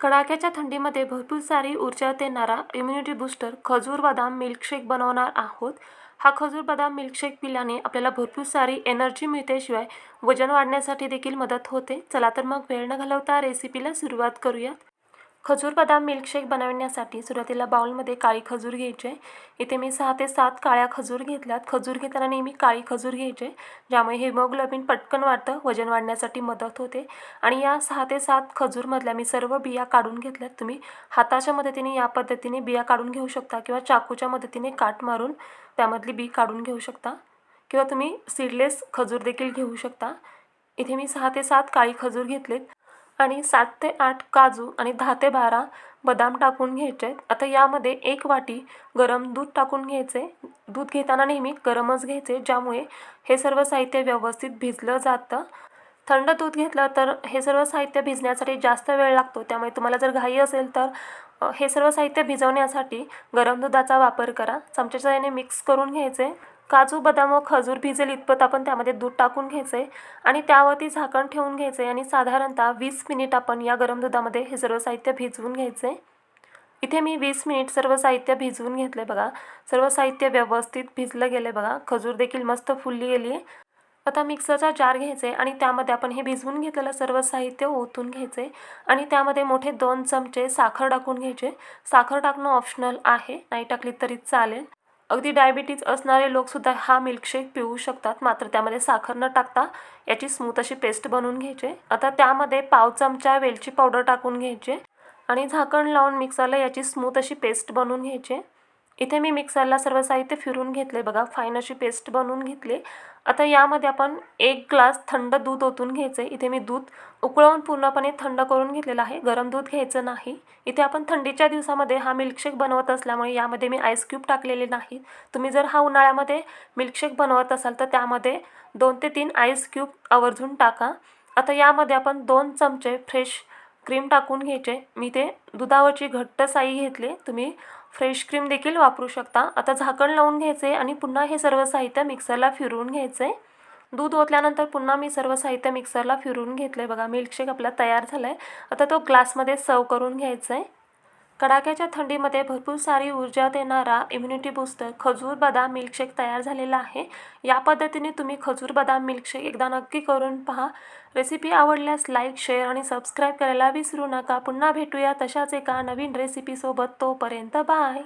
कडाक्याच्या थंडीमध्ये भरपूर सारी ऊर्जा देणारा इम्युनिटी बूस्टर खजूर बदाम मिल्कशेक बनवणार आहोत. हा खजूर बदाम मिल्कशेक पिल्याने आपल्याला भरपूर सारी एनर्जी मिळते शिवाय वजन वाढण्यासाठी देखील मदत होते. चला तर मग वेळ न घालवता रेसिपीला सुरुवात करूयात. खजूर बदाम मिल्कशेक बनवण्यासाठी सुरुवातीला बाउलमध्ये काळी खजूर घ्यायचे. इथे मी सहा ते सात काळ्या खजूर घेतल्यात. खजूर घेताना नेहमी काळी खजूर घ्यायचे ज्यामुळे हिमोग्लोबिन पटकन वाढतं वजन वाढण्यासाठी मदत होते. आणि या सहा ते सात खजूरमधल्या मी सर्व बिया काढून घेतल्यात. तुम्ही हाताच्या मदतीने या पद्धतीने बिया काढून घेऊ शकता किंवा चाकूच्या मदतीने काट मारून त्यामधली बी काढून घेऊ शकता. किंवा तुम्ही सीडलेस खजूर देखील घेऊ शकता. इथे मी सहा ते सात काळी खजूर घेतलेत. आणि सात ते आठ काजू आणि दहा ते बारा बदाम टाकून घ्यायचे. आता यामध्ये एक वाटी गरम दूध टाकून घ्यायचे. दूध घेताना नेहमी गरमच घ्यायचे ज्यामुळे हे सर्व साहित्य व्यवस्थित भिजलं जातं. थंड दूध घेतलं तर हे सर्व साहित्य भिजण्यासाठी जास्त वेळ लागतो. त्यामुळे तुम्हाला जर घाई असेल तर हे सर्व साहित्य भिजवण्यासाठी गरम दुधाचा वापर करा. चमच्याच्या याने मिक्स करून घ्यायचे. काजू बदाम व खजूर भिजेल इतपत आपण त्यामध्ये दूध टाकून घ्यायचे आणि त्यावरती झाकण ठेवून घ्यायचे आणि साधारणतः वीस मिनिट आपण या गरम दुधामध्ये हे सर्व साहित्य भिजवून घ्यायचे. इथे मी वीस मिनिट सर्व साहित्य भिजवून घेतले बघा. सर्व साहित्य व्यवस्थित भिजलं गेलं बघा. खजूर देखील मस्त फुलली गेली. आहे आता मिक्सरचा जार घ्यायचे आणि त्यामध्ये आपण हे भिजवून घेतलेलं सर्व साहित्य ओतून घ्यायचे आणि त्यामध्ये मोठे दोन चमचे साखर टाकून घ्यायचे. साखर टाकणं ऑप्शनल आहे. नाही टाकली तरी चालेल. अगदी डायबिटीज असणारे लोकसुद्धा हा मिल्कशेक पिऊ शकतात. मात्र त्यामध्ये साखर न टाकता याची स्मूथ अशी पेस्ट बनवून घ्यायची. आता त्यामध्ये पाव चमचा वेलची पावडर टाकून घ्यायचे आणि झाकण लावून मिक्सरला याची स्मूथ अशी पेस्ट बनवून घ्यायची. इथे मी मिक्सरला सर्व साहित्य फिरून घेतले बघा. फाईन अशी पेस्ट बनवून घेतली आता यामध्ये आपण एक ग्लास थंड दूध ओतून घ्यायचे इथे मी दूध उकळवून पूर्णपणे थंड करून घेतलेलं आहे. गरम दूध घ्यायचं नाही. इथे आपण थंडीच्या दिवसामध्ये हा मिल्कशेक बनवत असल्यामुळे यामध्ये मी आईस क्यूब टाकलेले नाही. तुम्ही जर हा उन्हाळ्यामध्ये मिल्कशेक बनवत असाल तर त्यामध्ये दोन ते तीन आईस क्यूब आवर्जून टाका. आता यामध्ये आपण दोन चमचे फ्रेश क्रीम टाकून घ्यायचे. मी ते दुधावरची घट्ट साई घेतली. तुम्ही फ्रेश क्रीम देखील वापरू शकता. आता झाकण लावून घ्यायचे आणि पुन्हा हे सर्व साहित्य मिक्सरला फिरवून घ्यायचे दूध ओतल्यानंतर पुन्हा मी सर्व साहित्य मिक्सरला फिरवून घेतलं आहे बघा मिल्कशेक आपला तयार झाला आहे आता तो ग्लासमध्ये सर्व करून घ्यायचा आहे कडाक्याच्या थंडीमध्ये भरपूर सारी ऊर्जा देणारा इम्युनिटी बूस्टर खजूर बदाम मिल्कशेक तयार झालेला आहे. या पद्धतीने तुम्ही खजूर बदाम मिल्कशेक एकदा नक्की करून पहा. रेसिपी आवडल्यास लाईक शेअर आणि सबस्क्राईब करायला विसरू नका. पुन्हा भेटूया तशाच एका नवीन रेसिपीसोबत तोपर्यंत बाय